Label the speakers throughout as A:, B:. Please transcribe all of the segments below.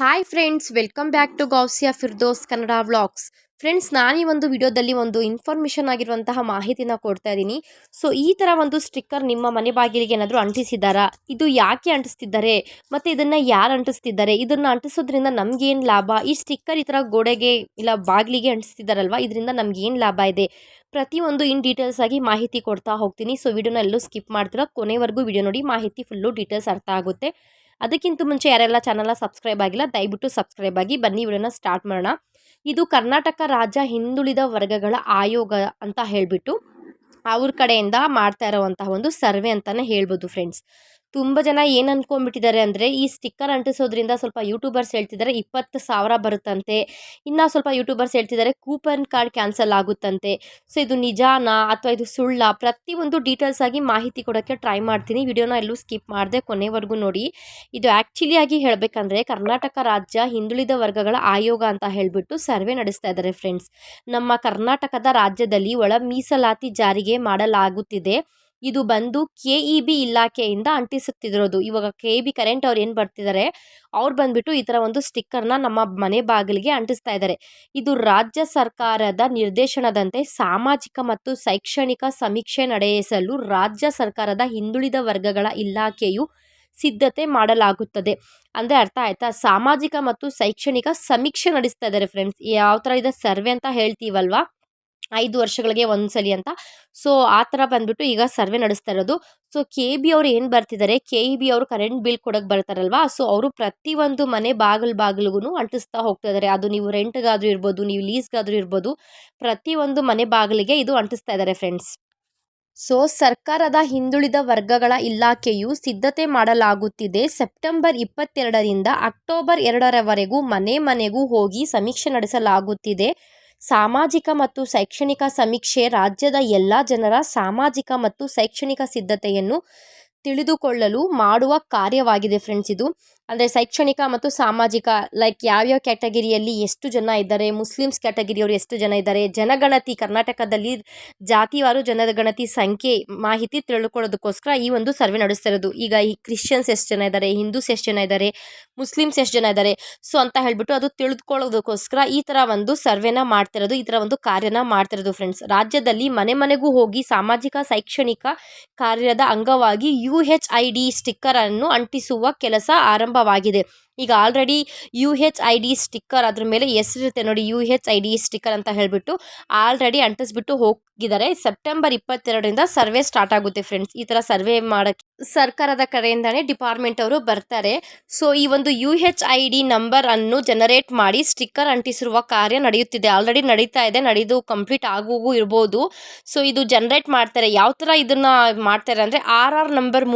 A: Hi friends welcome back to Gousiya Firdous Kannada vlogs friends ನಾನು ಈ ಒಂದು ವಿಡಿಯೋದಲ್ಲಿ ಒಂದು ಇನ್ಫಾರ್ಮೇಷನ್ ಆಗಿರುವಂತಹ ಮಾಹಿತಿನ ಕೊಡ್ತಾ ಇದ್ದೀನಿ ಸೊ ಈ ಥರ ಒಂದು ಸ್ಟಿಕ್ಕರ್ ನಿಮ್ಮ ಮನೆ ಬಾಗಿಲಿಗೆ ಏನಾದರೂ ಅಂಟಿಸಿದ್ದಾರಾ? ಇದು ಯಾಕೆ ಅಂಟಿಸ್ತಿದ್ದಾರೆ? ಮತ್ತು ಇದನ್ನು ಯಾರು ಅಂಟಿಸ್ತಿದ್ದಾರೆ? ಇದನ್ನು ಅಂಟಿಸೋದ್ರಿಂದ ನಮಗೇನು ಲಾಭ? ಈ ಸ್ಟಿಕ್ಕರ್ ಈ ಥರ ಗೋಡೆಗೆ ಇಲ್ಲ ಬಾಗಿಲಿಗೆ ಅಂಟಿಸ್ತಿದ್ದಾರಲ್ವ? ಇದರಿಂದ ನಮಗೇನು ಲಾಭ ಇದೆ? ಪ್ರತಿಯೊಂದು ಇನ್ ಡೀಟೇಲ್ಸ್ ಆಗಿ ಮಾಹಿತಿ ಕೊಡ್ತಾ ಹೋಗ್ತೀನಿ. ಸೊ ವಿಡಿಯೋನ ಎಲ್ಲೂ ಸ್ಕಿಪ್ ಮಾಡ್ತಿರೋ. ಕೊನೆವರೆಗೂ ವಿಡಿಯೋ ನೋಡಿ, ಮಾಹಿತಿ ಫುಲ್ಲು ಡೀಟೇಲ್ಸ್ ಅರ್ಥ ಆಗುತ್ತೆ. ಅದಕ್ಕಿಂತ ಮುಂಚೆ ಯಾರೆಲ್ಲ ಚಾನಲ್ನ ಸಬ್ಸ್ಕ್ರೈಬ್ ಆಗಿಲ್ಲ, ದಯವಿಟ್ಟು ಸಬ್ಸ್ಕ್ರೈಬ್ ಆಗಿ ಬನ್ನಿ, ವಿಡಿಯೋನ ಸ್ಟಾರ್ಟ್ ಮಾಡೋಣ. ಇದು ಕರ್ನಾಟಕ ರಾಜ್ಯ ಹಿಂದುಳಿದ ವರ್ಗಗಳ ಆಯೋಗ ಅಂತ ಹೇಳಿಬಿಟ್ಟು ಅವ್ರ ಕಡೆಯಿಂದ ಮಾಡ್ತಾ ಇರೋವಂತಹ ಒಂದು ಸರ್ವೆ ಅಂತಲೇ ಹೇಳ್ಬೋದು ಫ್ರೆಂಡ್ಸ್ ತುಂಬ ಜನ ಏನು ಅಂದ್ಕೊಂಡ್ಬಿಟ್ಟಿದ್ದಾರೆ ಅಂದರೆ, ಈ ಸ್ಟಿಕ್ಕರ್ ಅಂಟಿಸೋದ್ರಿಂದ ಸ್ವಲ್ಪ ಯೂಟ್ಯೂಬರ್ಸ್ ಹೇಳ್ತಿದ್ದಾರೆ, ಇಪ್ಪತ್ತು ಸಾವಿರ ಬರುತ್ತಂತೆ. ಇನ್ನು ಸ್ವಲ್ಪ ಯೂಟ್ಯೂಬರ್ಸ್ ಹೇಳ್ತಿದ್ದಾರೆ ಕೂಪನ್ ಕಾರ್ಡ್ ಕ್ಯಾನ್ಸಲ್ ಆಗುತ್ತಂತೆ. ಸೊ ಇದು ನಿಜಾನಾ ಅಥವಾ ಇದು ಸುಳ್ಳ? ಪ್ರತಿಯೊಂದು ಡೀಟೇಲ್ಸ್ ಆಗಿ ಮಾಹಿತಿ ಕೊಡೋಕ್ಕೆ ಟ್ರೈ ಮಾಡ್ತೀನಿ. ವಿಡಿಯೋನ ಎಲ್ಲೂ ಸ್ಕಿಪ್ ಮಾಡಿದೆ ಕೊನೆವರೆಗೂ ನೋಡಿ. ಇದು ಆ್ಯಕ್ಚುಲಿಯಾಗಿ ಹೇಳಬೇಕಂದ್ರೆ, ಕರ್ನಾಟಕ ರಾಜ್ಯ ಹಿಂದುಳಿದ ವರ್ಗಗಳ ಆಯೋಗ ಅಂತ ಹೇಳಿಬಿಟ್ಟು ಸರ್ವೆ ನಡೆಸ್ತಾ ಇದ್ದಾರೆ ಫ್ರೆಂಡ್ಸ್ ನಮ್ಮ ಕರ್ನಾಟಕದ ರಾಜ್ಯದಲ್ಲಿ ಒಳ ಮೀಸಲಾತಿ ಜಾರಿಗೆ ಮಾಡಲಾಗುತ್ತಿದೆ. ಇದು ಬಂದು ಕೆ ಇ ಬಿ ಇಲಾಖೆಯಿಂದ ಅಂಟಿಸುತ್ತಿರೋದು. ಇವಾಗ ಕೆ ಬಿ ಕರೆಂಟ್ ಅವ್ರು ಏನು ಬರ್ತಿದ್ದಾರೆ ಅವ್ರು ಬಂದುಬಿಟ್ಟು ಈ ಥರ ಒಂದು ಸ್ಟಿಕ್ಕರ್ನ ನಮ್ಮ ಮನೆ ಬಾಗಿಲಿಗೆ ಅಂಟಿಸ್ತಾ ಇದ್ದಾರೆ ಇದು ರಾಜ್ಯ ಸರ್ಕಾರದ ನಿರ್ದೇಶನದಂತೆ ಸಾಮಾಜಿಕ ಮತ್ತು ಶೈಕ್ಷಣಿಕ ಸಮೀಕ್ಷೆ ನಡೆಸಲು ರಾಜ್ಯ ಸರ್ಕಾರದ ಹಿಂದುಳಿದ ವರ್ಗಗಳ ಇಲಾಖೆಯು ಸಿದ್ಧತೆ ಮಾಡಲಾಗುತ್ತದೆ. ಅಂದರೆ ಅರ್ಥ ಆಯ್ತಾ? ಸಾಮಾಜಿಕ ಮತ್ತು ಶೈಕ್ಷಣಿಕ ಸಮೀಕ್ಷೆ ನಡೆಸ್ತಾ ಇದ್ದಾರೆ ಫ್ರೆಂಡ್ಸ್ ಯಾವ ಥರ ಇದೆ? ಸರ್ವೆ ಅಂತ ಹೇಳ್ತೀವಲ್ವಾ? ಐದು ವರ್ಷಗಳಿಗೆ ಒಂದ್ಸಲಿ ಅಂತ. ಸೊ, ಆ ಥರ ಬಂದ್ಬಿಟ್ಟು ಈಗ ಸರ್ವೆ ನಡೆಸ್ತಾ ಇರೋದು. ಸೊ, ಕೆ ಬಿ ಅವ್ರು ಏನು ಬರ್ತಿದ್ದಾರೆ ಕೆ ಇ ಬಿ ಅವರು ಕರೆಂಟ್ ಬಿಲ್ ಕೊಡೋಕೆ ಬರ್ತಾರಲ್ವಾ? ಸೊ, ಅವರು ಪ್ರತಿಯೊಂದು ಮನೆ ಬಾಗಿಲು ಬಾಗಿಲಿಗೂ ಅಂಟಿಸ್ತಾ ಹೋಗ್ತಾ ಇದ್ದಾರೆ ಅದು ನೀವು ರೆಂಟ್ಗಾದರೂ ಇರ್ಬೋದು, ನೀವು ಲೀಸ್ಗಾದರೂ ಇರ್ಬೋದು, ಪ್ರತಿಯೊಂದು ಮನೆ ಬಾಗಿಲಿಗೆ ಇದು ಅಂಟಿಸ್ತಾ ಇದ್ದಾರೆ ಫ್ರೆಂಡ್ಸ್. ಸೊ, ಸರ್ಕಾರದ ಹಿಂದುಳಿದ ವರ್ಗಗಳ ಇಲಾಖೆಯು ಸಿದ್ಧತೆ ಮಾಡಲಾಗುತ್ತಿದೆ. ಸೆಪ್ಟೆಂಬರ್ ಇಪ್ಪತ್ತೆರಡರಿಂದ ಅಕ್ಟೋಬರ್ ಎರಡರವರೆಗೂ ಮನೆ ಮನೆಗೂ ಹೋಗಿ ಸಮೀಕ್ಷೆ ನಡೆಸಲಾಗುತ್ತಿದೆ. ಸಾಮಾಜಿಕ ಮತ್ತು ಶೈಕ್ಷಣಿಕ ಸಮೀಕ್ಷೆ ರಾಜ್ಯದ ಎಲ್ಲ ಜನರ ಸಾಮಾಜಿಕ ಮತ್ತು ಶೈಕ್ಷಣಿಕ ಸಿದ್ಧತೆಯನ್ನು ತಿಳಿದುಕೊಳ್ಳಲು ಮಾಡುವ ಕಾರ್ಯವಾಗಿದೆ ಫ್ರೆಂಡ್ಸ್ ಇದು. ಅಂದರೆ ಶೈಕ್ಷಣಿಕ ಮತ್ತು ಸಾಮಾಜಿಕ ಲೈಕ್ ಯಾವ್ಯಾವ ಕ್ಯಾಟಗಿರಿಯಲ್ಲಿ ಎಷ್ಟು ಜನ ಇದ್ದಾರೆ ಮುಸ್ಲಿಮ್ಸ್ ಕ್ಯಾಟಗಿರಿಯವರು ಎಷ್ಟು ಜನ ಇದ್ದಾರೆ, ಜನಗಣತಿ, ಕರ್ನಾಟಕದಲ್ಲಿ ಜಾತಿವಾರು ಜನಗಣತಿ ಸಂಖ್ಯೆ, ಮಾಹಿತಿ ತಿಳ್ಕೊಳ್ಳೋದಕ್ಕೋಸ್ಕರ ಈ ಒಂದು ಸರ್ವೆ ನಡೆಸ್ತಿರೋದು ಈಗ ಈ ಕ್ರಿಶ್ಚಿಯನ್ಸ್ ಎಷ್ಟು ಜನ ಇದ್ದಾರೆ ಹಿಂದೂಸ್ ಎಷ್ಟು ಜನ ಇದ್ದಾರೆ ಮುಸ್ಲಿಮ್ಸ್ ಎಷ್ಟು ಜನ ಇದ್ದಾರೆ ಸೊ ಅಂತ ಹೇಳ್ಬಿಟ್ಟು ಅದು ತಿಳಿದುಕೊಳ್ಳೋದಕ್ಕೋಸ್ಕರ ಈ ಥರ ಒಂದು ಸರ್ವೆನ ಮಾಡ್ತಿರೋದು ಈ ಥರ ಒಂದು ಕಾರ್ಯನ ಮಾಡ್ತಿರೋದು ಫ್ರೆಂಡ್ಸ್ ರಾಜ್ಯದಲ್ಲಿ ಮನೆ ಮನೆಗೂ ಹೋಗಿ ಸಾಮಾಜಿಕ, ಶೈಕ್ಷಣಿಕ ಕಾರ್ಯದ ಅಂಗವಾಗಿ ಯು ಎಚ್ ಐ ಡಿ ಸ್ಟಿಕ್ಕರನ್ನು ಅಂಟಿಸುವ ಕೆಲಸ ಆರಂಭವಾಗಿದೆ. ಈಗ already U H I D sticker ಅದ್ರ ಮೇಲೆ ಹೆಸರಿರುತ್ತೆ ನೋಡಿ U H I D sticker ಅಂತ ಹೇಳಿಬಿಟ್ಟು ಆಲ್ರೆಡಿ ಅಂಟಿಸ್ಬಿಟ್ಟು ಹೋಗಿದ್ದಾರೆ. ಸೆಪ್ಟೆಂಬರ್ ಇಪ್ಪತ್ತೆರಡರಿಂದ ಸರ್ವೆ ಸ್ಟಾರ್ಟ್ ಆಗುತ್ತೆ ಫ್ರೆಂಡ್ಸ್ ಈ ಥರ ಸರ್ವೆ ಮಾಡೋಕ್ಕೆ ಸರ್ಕಾರದ ಕಡೆಯಿಂದನೇ ಡಿಪಾರ್ಟ್ಮೆಂಟ್ ಅವರು ಬರ್ತಾರೆ. ಸೊ ಈ ಒಂದು U H I D number ಅನ್ನು ಜನರೇಟ್ ಮಾಡಿ ಸ್ಟಿಕ್ಕರ್ ಅಂಟಿಸಿರುವ ಕಾರ್ಯ ನಡೆಯುತ್ತಿದೆ. ಆಲ್ರೆಡಿ ನಡೀತಾ ಇದೆ, ನಡೆದು ಕಂಪ್ಲೀಟ್ ಆಗುವು ಇರ್ಬೋದು. ಸೊ ಇದು ಜನರೇಟ್ ಮಾಡ್ತಾರೆ. ಯಾವ ಥರ ಇದನ್ನ ಮಾಡ್ತಾರೆ ಅಂದರೆ ಆರ್ ಆರ್ ನಂಬರ್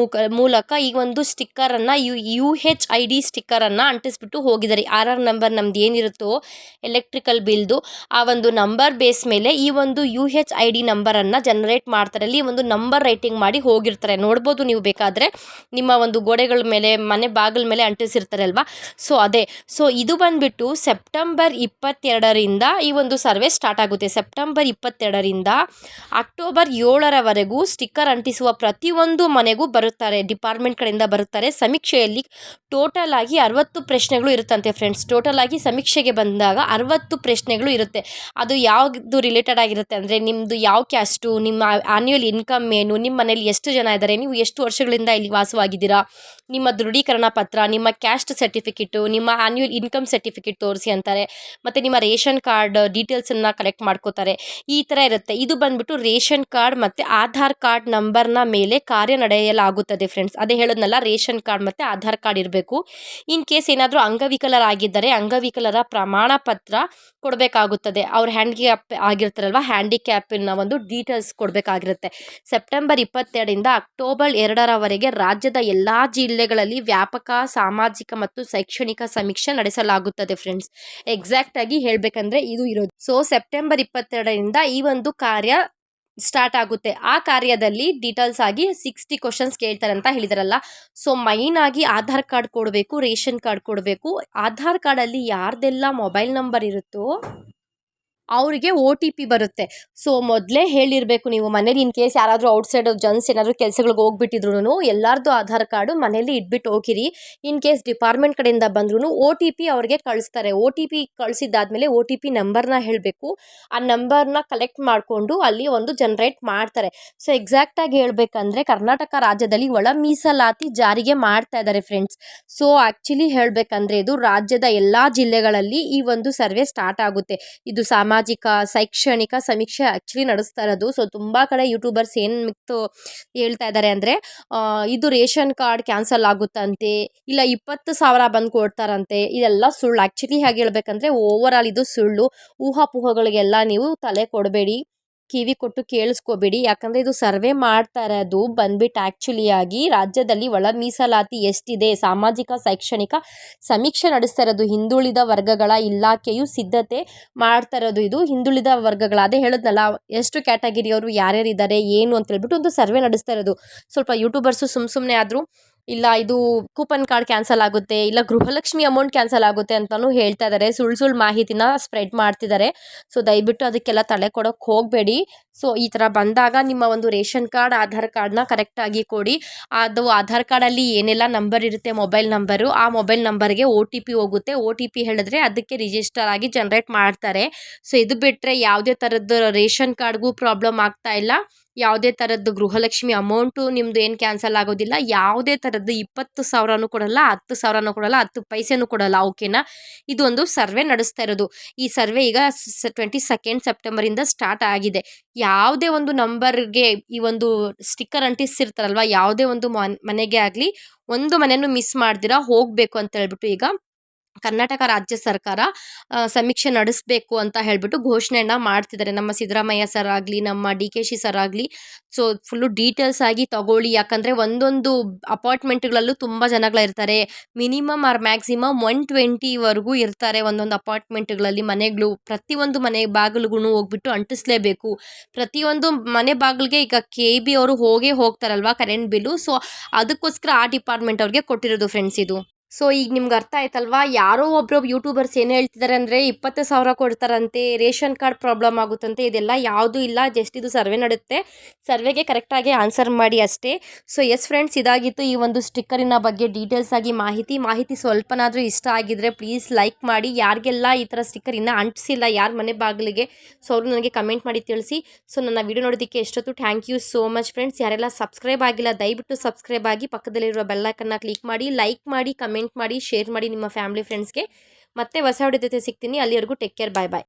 A: ಮೂಲಕ ಈ ಒಂದು ಸ್ಟಿಕ್ಕರನ್ನು U U H I D ಸ್ಟಿಕ್ಕರನ್ನು ಅಂಟಿಸ್ಬಿಟ್ಟು ಹೋಗಿದ್ದಾರೆ. ಆರ್ ಆರ್ ನಂಬರ್ ನಮ್ದು ಏನಿರುತ್ತೋ ಎಲೆಕ್ಟ್ರಿಕಲ್ ಬಿಲ್ದು ಆ ಒಂದು ನಂಬರ್ ಬೇಸ್ ಮೇಲೆ ಈ ಒಂದು ಯು ಎಚ್ ಐ ಡಿ ನಂಬರನ್ನು ಜನರೇಟ್ ಮಾಡ್ತಾರೆ. ಅಲ್ಲಿ ಒಂದು ನಂಬರ್ ರೈಟಿಂಗ್ ಮಾಡಿ ಹೋಗಿರ್ತಾರೆ. ನೋಡ್ಬೋದು ನೀವು ಬೇಕಾದರೆ ನಿಮ್ಮ ಒಂದು ಗೋಡೆಗಳ ಮೇಲೆ, ಮನೆ ಬಾಗಿಲ ಮೇಲೆ ಅಂಟಿಸಿರ್ತಾರೆ ಅಲ್ವಾ? ಸೊ, ಅದೇ. ಸೊ, ಇದು ಬಂದುಬಿಟ್ಟು ಸೆಪ್ಟೆಂಬರ್ ಇಪ್ಪತ್ತೆರಡರಿಂದ ಈ ಒಂದು ಸರ್ವೆ ಸ್ಟಾರ್ಟ್ ಆಗುತ್ತೆ. ಸೆಪ್ಟೆಂಬರ್ ಇಪ್ಪತ್ತೆರಡರಿಂದ ಅಕ್ಟೋಬರ್ ಏಳರವರೆಗೂ ಸ್ಟಿಕ್ಕರ್ ಅಂಟಿಸುವ ಪ್ರತಿಯೊಂದು ಮನೆಗೂ ಬರುತ್ತಾರೆ. ಡಿಪಾರ್ಟ್ಮೆಂಟ್ ಕಡೆಯಿಂದ ಬರುತ್ತಾರೆ. ಸಮೀಕ್ಷೆಯಲ್ಲಿ ಟೋಟಲ್ ಆಗಿ ಅರವತ್ತು ಪ್ರಶ್ನೆಗಳು ಇರುತ್ತಂತೆ ಫ್ರೆಂಡ್ಸ್ ಟೋಟಲ್ ಆಗಿ ಸಮೀಕ್ಷೆಗೆ ಬಂದಾಗ ಅರವತ್ತು ಪ್ರಶ್ನೆಗಳು ಇರುತ್ತೆ. ಅದು ಯಾವುದು ರಿಲೇಟೆಡ್ ಆಗಿರುತ್ತೆ ಅಂದರೆ ನಿಮ್ಮದು ಯಾವ ಕ್ಯಾಸ್ಟು ನಿಮ್ಮ ಆ್ಯನ್ಯುವಲ್ ಇನ್ಕಮ್ ಏನು, ನಿಮ್ಮ ಮನೇಲಿ ಎಷ್ಟು ಜನ ಇದ್ದಾರೆ ನೀವು ಎಷ್ಟು ವರ್ಷಗಳಿಂದ ಇಲ್ಲಿ ವಾಸವಾಗಿದ್ದೀರಾ, ನಿಮ್ಮ ದೃಢೀಕರಣ ಪತ್ರ, ನಿಮ್ಮ ಕ್ಯಾಸ್ಟ್ ಸರ್ಟಿಫಿಕೇಟು ನಿಮ್ಮ ಆ್ಯನ್ಯುಯಲ್ ಇನ್ಕಮ್ ಸರ್ಟಿಫಿಕೇಟ್ ತೋರಿಸಿ ಅಂತಾರೆ. ಮತ್ತು ನಿಮ್ಮ ರೇಷನ್ ಕಾರ್ಡ್ ಡೀಟೇಲ್ಸನ್ನು ಕಲೆಕ್ಟ್ ಮಾಡ್ಕೋತಾರೆ. ಈ ಥರ ಇರುತ್ತೆ. ಇದು ಬಂದುಬಿಟ್ಟು ರೇಷನ್ ಕಾರ್ಡ್ ಮತ್ತು ಆಧಾರ್ ಕಾರ್ಡ್ ನಂಬರ್ನ ಮೇಲೆ ಕಾರ್ಯ ನಡೆಯಲಾಗುತ್ತದೆ ಫ್ರೆಂಡ್ಸ್ ಅದೇ ಹೇಳೋದ್ನಲ್ಲ, ರೇಷನ್ ಕಾರ್ಡ್ ಮತ್ತು ಆಧಾರ್ ಕಾರ್ಡ್ ಇರಬೇಕು. ಕೇಸ್ ಏನಾದರೂ ಅಂಗವಿಕಲರಾಗಿದ್ದರೆ ಅಂಗವಿಕಲರ ಪ್ರಮಾಣ ಪತ್ರ ಕೊಡಬೇಕಾಗುತ್ತದೆ. ಅವ್ರ ಹ್ಯಾಂಡಿಕ್ಯಾಪ್ ಆಗಿರ್ತಾರಲ್ವ? ಹ್ಯಾಂಡಿಕ್ಯಾಪಿನ ಒಂದು ಡೀಟೇಲ್ಸ್ ಕೊಡಬೇಕಾಗಿರುತ್ತೆ. ಸೆಪ್ಟೆಂಬರ್ ಇಪ್ಪತ್ತೆರಡರಿಂದ ಅಕ್ಟೋಬರ್ ಎರಡರವರೆಗೆ ರಾಜ್ಯದ ಎಲ್ಲ ಜಿಲ್ಲೆಗಳಲ್ಲಿ ವ್ಯಾಪಕ ಸಾಮಾಜಿಕ ಮತ್ತು ಶೈಕ್ಷಣಿಕ ಸಮೀಕ್ಷೆ ನಡೆಸಲಾಗುತ್ತದೆ ಫ್ರೆಂಡ್ಸ್ ಎಕ್ಸಾಕ್ಟ್ ಆಗಿ ಹೇಳಬೇಕಂದ್ರೆ ಇದು ಇರೋದು. ಸೊ ಸೆಪ್ಟೆಂಬರ್ ಇಪ್ಪತ್ತೆರಡರಿಂದ ಈ ಒಂದು ಕಾರ್ಯ ಸ್ಟಾರ್ಟ್ ಆಗುತ್ತೆ. ಆ ಕಾರ್ಯದಲ್ಲಿ ಡೀಟೇಲ್ಸ್ ಆಗಿ ಸಿಕ್ಸ್ಟಿ ಕ್ವಶನ್ಸ್ ಕೇಳ್ತಾರೆ ಅಂತ ಹೇಳಿದಾರಲ್ಲ. ಸೊ ಮೈನ್ ಆಗಿ ಆಧಾರ್ ಕಾರ್ಡ್ ಕೊಡಬೇಕು, ರೇಷನ್ ಕಾರ್ಡ್ ಕೊಡಬೇಕು. ಆಧಾರ್ ಕಾರ್ಡಲ್ಲಿ ಯಾರ್ದೆಲ್ಲ ಮೊಬೈಲ್ ನಂಬರ್ ಇರುತ್ತೋ ಅವರಿಗೆ ಓ ಟಿ ಪಿ ಬರುತ್ತೆ. ಸೊ, ಮೊದಲೇ ಹೇಳಿರಬೇಕು ನೀವು, ಮನೇಲಿ ಇನ್ ಕೇಸ್ ಯಾರಾದರೂ ಔಟ್ಸೈಡ್ ಜನ್ಸ್ ಏನಾದರೂ ಕೆಲಸಗಳಿಗೆ ಹೋಗ್ಬಿಟ್ಟಿದ್ರು ಎಲ್ಲರದ್ದು ಆಧಾರ್ ಕಾರ್ಡು ಮನೇಲಿ ಇಟ್ಬಿಟ್ಟು ಹೋಗಿರಿ. ಇನ್ ಕೇಸ್ ಡಿಪಾರ್ಟ್ಮೆಂಟ್ ಕಡೆಯಿಂದ ಬಂದ್ರೂ ಓ ಟಿ ಪಿ ಅವ್ರಿಗೆ ಕಳಿಸ್ತಾರೆ. ಓ ಟಿ ಪಿ ಕಳಿಸಿದ್ದಾದ್ಮೇಲೆ ಓ ಟಿ ಪಿ ನಂಬರ್ನ ಹೇಳಬೇಕು. ಆ ನಂಬರ್ನ ಕಲೆಕ್ಟ್ ಮಾಡಿಕೊಂಡು ಅಲ್ಲಿ ಒಂದು ಜನ್ರೇಟ್ ಮಾಡ್ತಾರೆ. ಸೊ, ಎಕ್ಸಾಕ್ಟಾಗಿ ಹೇಳಬೇಕಂದ್ರೆ ಕರ್ನಾಟಕ ರಾಜ್ಯದಲ್ಲಿ ಒಳ ಮೀಸಲಾತಿ ಜಾರಿಗೆ ಮಾಡ್ತಾ ಇದ್ದಾರೆ ಫ್ರೆಂಡ್ಸ್. ಸೊ ಆ್ಯಕ್ಚುಲಿ ಹೇಳಬೇಕಂದ್ರೆ ಇದು ರಾಜ್ಯದ ಎಲ್ಲ ಜಿಲ್ಲೆಗಳಲ್ಲಿ ಈ ಒಂದು ಸರ್ವೆ ಸ್ಟಾರ್ಟ್ ಆಗುತ್ತೆ. ಇದು ಸಾಮಾಜಿಕ, ಶೈಕ್ಷಣಿಕ ಸಮೀಕ್ಷೆ ಆ್ಯಕ್ಚುಲಿ ನಡೆಸ್ತಾ ಇರೋದು. ಸೊ ತುಂಬ ಕಡೆ ಯೂಟ್ಯೂಬರ್ಸ್ ಏನು ಮಿಕ್ತು ಹೇಳ್ತಾ ಇದ್ದಾರೆ ಅಂದರೆ ಇದು ರೇಷನ್ ಕಾರ್ಡ್ ಕ್ಯಾನ್ಸಲ್ ಆಗುತ್ತಂತೆ, ಇಲ್ಲ ಇಪ್ಪತ್ತು ಸಾವಿರ ಬಂದು ಕೊಡ್ತಾರಂತೆ, ಇದೆಲ್ಲ ಸುಳ್ಳು. ಆ್ಯಕ್ಚುಲಿ ಹೇಗೆ ಹೇಳ್ಬೇಕಂದ್ರೆ ಓವರ್ ಆಲ್ ಇದು ಸುಳ್ಳು. ಊಹಾಪೋಹಗಳಿಗೆಲ್ಲ ನೀವು ತಲೆ ಕೊಡಬೇಡಿ. ಕಿವಿ ಕೊಟ್ಟು ಕೇಳಿಸ್ಕೋಬೇಡಿ. ಯಾಕಂದರೆ ಇದು ಸರ್ವೆ ಮಾಡ್ತಾ ಇರೋದು ಬಂದ್ಬಿಟ್ಟು ಆ್ಯಕ್ಚುಲಿಯಾಗಿ ರಾಜ್ಯದಲ್ಲಿ ಒಳ ಮೀಸಲಾತಿ ಎಷ್ಟಿದೆ, ಸಾಮಾಜಿಕ, ಶೈಕ್ಷಣಿಕ ಸಮೀಕ್ಷೆ ನಡೆಸ್ತಾ ಇರೋದು ಹಿಂದುಳಿದ ವರ್ಗಗಳ ಇಲಾಖೆಯು ಸಿದ್ಧತೆ ಮಾಡ್ತಾ ಇರೋದು ಇದು ಹಿಂದುಳಿದ ವರ್ಗಗಳ ಅದೇ ಹೇಳಿದ್ನಲ್ಲ. ಎಷ್ಟು ಕ್ಯಾಟಗಿರಿಯವರು ಯಾರ್ಯಾರು ಇದ್ದಾರೆ ಏನು ಅಂತ ಹೇಳ್ಬಿಟ್ಟು ಒಂದು ಸರ್ವೆ ನಡೆಸ್ತಾ ಇರೋದು. ಸ್ವಲ್ಪ ಯೂಟ್ಯೂಬರ್ಸು ಸುಮ್ಮ ಸುಮ್ಮನೆ ಆದರೂ ಇಲ್ಲ ಇದು ಕೂಪನ್ ಕಾರ್ಡ್ ಕ್ಯಾನ್ಸಲ್ ಆಗುತ್ತೆ, ಇಲ್ಲ ಗೃಹಲಕ್ಷ್ಮಿ ಅಮೌಂಟ್ ಕ್ಯಾನ್ಸಲ್ ಆಗುತ್ತೆ ಅಂತಲೂ ಹೇಳ್ತಾ ಇದಾರೆ. ಸುಳ್ಳು ಸುಳ್ಳು ಮಾಹಿತಿನ ಸ್ಪ್ರೆಡ್ ಮಾಡ್ತಿದ್ದಾರೆ ಸೊ ದಯವಿಟ್ಟು ಅದಕ್ಕೆಲ್ಲ ತಲೆ ಕೊಡೋಕ್ಕೆ ಹೋಗಬೇಡಿ. ಸೊ ಈ ಥರ ಬಂದಾಗ ನಿಮ್ಮ ಒಂದು ರೇಷನ್ ಕಾರ್ಡ್, ಆಧಾರ್ ಕಾರ್ಡ್ನ ಕರೆಕ್ಟಾಗಿ ಕೊಡಿ. ಅದು ಆಧಾರ್ ಕಾರ್ಡಲ್ಲಿ ಏನೆಲ್ಲ ನಂಬರ್ ಇರುತ್ತೆ ಮೊಬೈಲ್ ನಂಬರು ಆ ಮೊಬೈಲ್ ನಂಬರ್ಗೆ ಒ ಟಿ ಪಿ ಹೋಗುತ್ತೆ. ಒ ಟಿ ಪಿ ಹೇಳಿದ್ರೆ ಅದಕ್ಕೆ ರಿಜಿಸ್ಟರ್ ಆಗಿ ಜನ್ರೇಟ್ ಮಾಡ್ತಾರೆ. ಸೊ ಇದು ಬಿಟ್ಟರೆ ಯಾವುದೇ ಥರದ್ದು ರೇಷನ್ ಕಾರ್ಡ್ಗೂ ಪ್ರಾಬ್ಲಮ್ ಆಗ್ತಾ ಇಲ್ಲ. ಯಾವುದೇ ಥರದ್ದು ಗೃಹಲಕ್ಷ್ಮಿ ಅಮೌಂಟು ನಿಮ್ಮದು ಏನು ಕ್ಯಾನ್ಸಲ್ ಆಗೋದಿಲ್ಲ. ಯಾವುದೇ ಥರದ್ದು ಇಪ್ಪತ್ತು ಸಾವಿರನೂ ಕೊಡಲ್ಲ, ಹತ್ತು ಸಾವಿರನೂ ಕೊಡಲ್ಲ, ಹತ್ತು ಪೈಸೆನೂ ಕೊಡಲ್ಲ, ಓಕೆನಾ? ಇದೊಂದು ಸರ್ವೆ ನಡೆಸ್ತಾ ಇರೋದು. ಈ ಸರ್ವೆ ಈಗ ಟ್ವೆಂಟಿ ಸೆಕೆಂಡ್ ಸೆಪ್ಟೆಂಬರಿಂದ ಸ್ಟಾರ್ಟ್ ಆಗಿದೆ. ಯಾವುದೇ ಒಂದು ನಂಬರ್ಗೆ ಈ ಒಂದು ಸ್ಟಿಕ್ಕರ್ ಅಂಟಿಸಿರ್ತಾರಲ್ವ ಯಾವುದೇ ಒಂದು ಮನ್, ಮನೆಗೆ ಆಗಲಿ, ಒಂದು ಮನೆಯೂ ಮಿಸ್ ಮಾಡ್ದಿರ, ಹೋಗಬೇಕು ಅಂತ ಹೇಳ್ಬಿಟ್ಟು ಈಗ ಕರ್ನಾಟಕ ರಾಜ್ಯ ಸರ್ಕಾರ ಸಮೀಕ್ಷೆ ನಡೆಸಬೇಕು ಅಂತ ಹೇಳಿಬಿಟ್ಟು ಘೋಷಣೆಯನ್ನು ಮಾಡ್ತಿದ್ದಾರೆ. ನಮ್ಮ ಸಿದ್ದರಾಮಯ್ಯ ಸರ್ ಆಗಲಿ, ನಮ್ಮ ಡಿ ಕೆ ಶಿ ಸರ್ ಆಗಲಿ. ಸೊ ಫುಲ್ಲು ಡೀಟೇಲ್ಸ್ ಆಗಿ ತಗೊಳ್ಳಿ. ಯಾಕಂದರೆ ಒಂದೊಂದು ಅಪಾರ್ಟ್ಮೆಂಟ್ಗಳಲ್ಲೂ ತುಂಬ ಜನಗಳಿರ್ತಾರೆ. ಮಿನಿಮಮ್ ಆರ್ ಮ್ಯಾಕ್ಸಿಮಮ್ ಒನ್ ಟ್ವೆಂಟಿವರೆಗೂ ಇರ್ತಾರೆ ಒಂದೊಂದು ಅಪಾರ್ಟ್ಮೆಂಟ್ಗಳಲ್ಲಿ ಮನೆಗಳು. ಪ್ರತಿಯೊಂದು ಮನೆ ಬಾಗಿಲುಗೂ ಹೋಗ್ಬಿಟ್ಟು ಅಂಟಿಸ್ಲೇಬೇಕು. ಪ್ರತಿಯೊಂದು ಮನೆ ಬಾಗಿಲಿಗೆ ಈಗ ಕೆ ಬಿ ಅವರು ಹೋಗೇ ಹೋಗ್ತಾರಲ್ವ ಕರೆಂಟ್ ಬಿಲ್ಲು? ಸೊ ಅದಕ್ಕೋಸ್ಕರ ಆ ಡಿಪಾರ್ಟ್ಮೆಂಟ್ ಅವ್ರಿಗೆ ಕೊಟ್ಟಿರೋದು ಫ್ರೆಂಡ್ಸ್ ಇದು. ಸೊ ಈಗ ನಿಮ್ಗೆ ಅರ್ಥ ಆಯ್ತಲ್ವಾ? ಯಾರೋ ಒಬ್ಬರು ಯೂಟ್ಯೂಬರ್ಸ್ ಏನು ಹೇಳ್ತಿದ್ದಾರೆ ಅಂದರೆ ಇಪ್ಪತ್ತು ಸಾವಿರ ಕೊಡ್ತಾರಂತೆ, ರೇಷನ್ ಕಾರ್ಡ್ ಪ್ರಾಬ್ಲಮ್ ಆಗುತ್ತಂತೆ, ಇದೆಲ್ಲ ಯಾವುದೂ ಇಲ್ಲ, ಜಸ್ಟ್ ಇದು ಸರ್ವೆ ನಡೆಯುತ್ತೆ ಸರ್ವೆಗೆ ಕರೆಕ್ಟಾಗಿ ಆನ್ಸರ್ ಮಾಡಿ ಅಷ್ಟೇ. ಸೊ ಎಸ್ ಫ್ರೆಂಡ್ಸ್ ಇದಾಗಿತ್ತು ಈ ಒಂದು ಸ್ಟಿಕ್ಕರಿನ ಬಗ್ಗೆ ಡೀಟೇಲ್ಸ್ ಆಗಿ ಮಾಹಿತಿ. ಮಾಹಿತಿ ಸ್ವಲ್ಪನಾದರೂ ಇಷ್ಟ ಆಗಿದ್ದರೆ ಪ್ಲೀಸ್ ಲೈಕ್ ಮಾಡಿ. ಯಾರಿಗೆಲ್ಲ ಈ ಥರ ಸ್ಟಿಕ್ಕರ್ ಇನ್ನೂ ಅಂಟಿಸಿಲ್ಲ, ಯಾರ ಮನೆ ಬಾಗಿಲಿಗೆ ಸೊ ಅವರು ನನಗೆ ಕಮೆಂಟ್ ಮಾಡಿ ತಿಳಿಸಿ. ಸೊ ನನ್ನ ವಿಡಿಯೋ ನೋಡೋದಕ್ಕೆ ಎಷ್ಟೊತ್ತು thank you so much friends ಯಾರೆಲ್ಲ ಸಬ್ಸ್ಕ್ರೈಬ್ ಆಗಿಲ್ಲ, ದಯವಿಟ್ಟು ಸಬ್ಸ್ಕ್ರೈಬ್ ಆಗಿ ಪಕ್ಕದಲ್ಲಿರುವ ಬೆಲ್ಲೈಕನ್ನ ಕ್ಲಿಕ್ ಮಾಡಿ ಲೈಕ್ ಮಾಡಿ ಕಮೆಂಟ್ ಮಾಡಿ, ಶೇರ್ ಮಾಡಿ ನಿಮ್ಮ ಫ್ಯಾಮಿಲಿ ಫ್ರೆಂಡ್ಸ್ಗೆ. ಮತ್ತೆ ಹೊಸ ಹೊಡೆದ ಜೊತೆ ಸಿಗ್ತೀನಿ. ಅಲ್ಲಿವರೆಗೂ ಟೇಕ್ ಕೇರ್. ಬಾಯ್ ಬಾಯ್.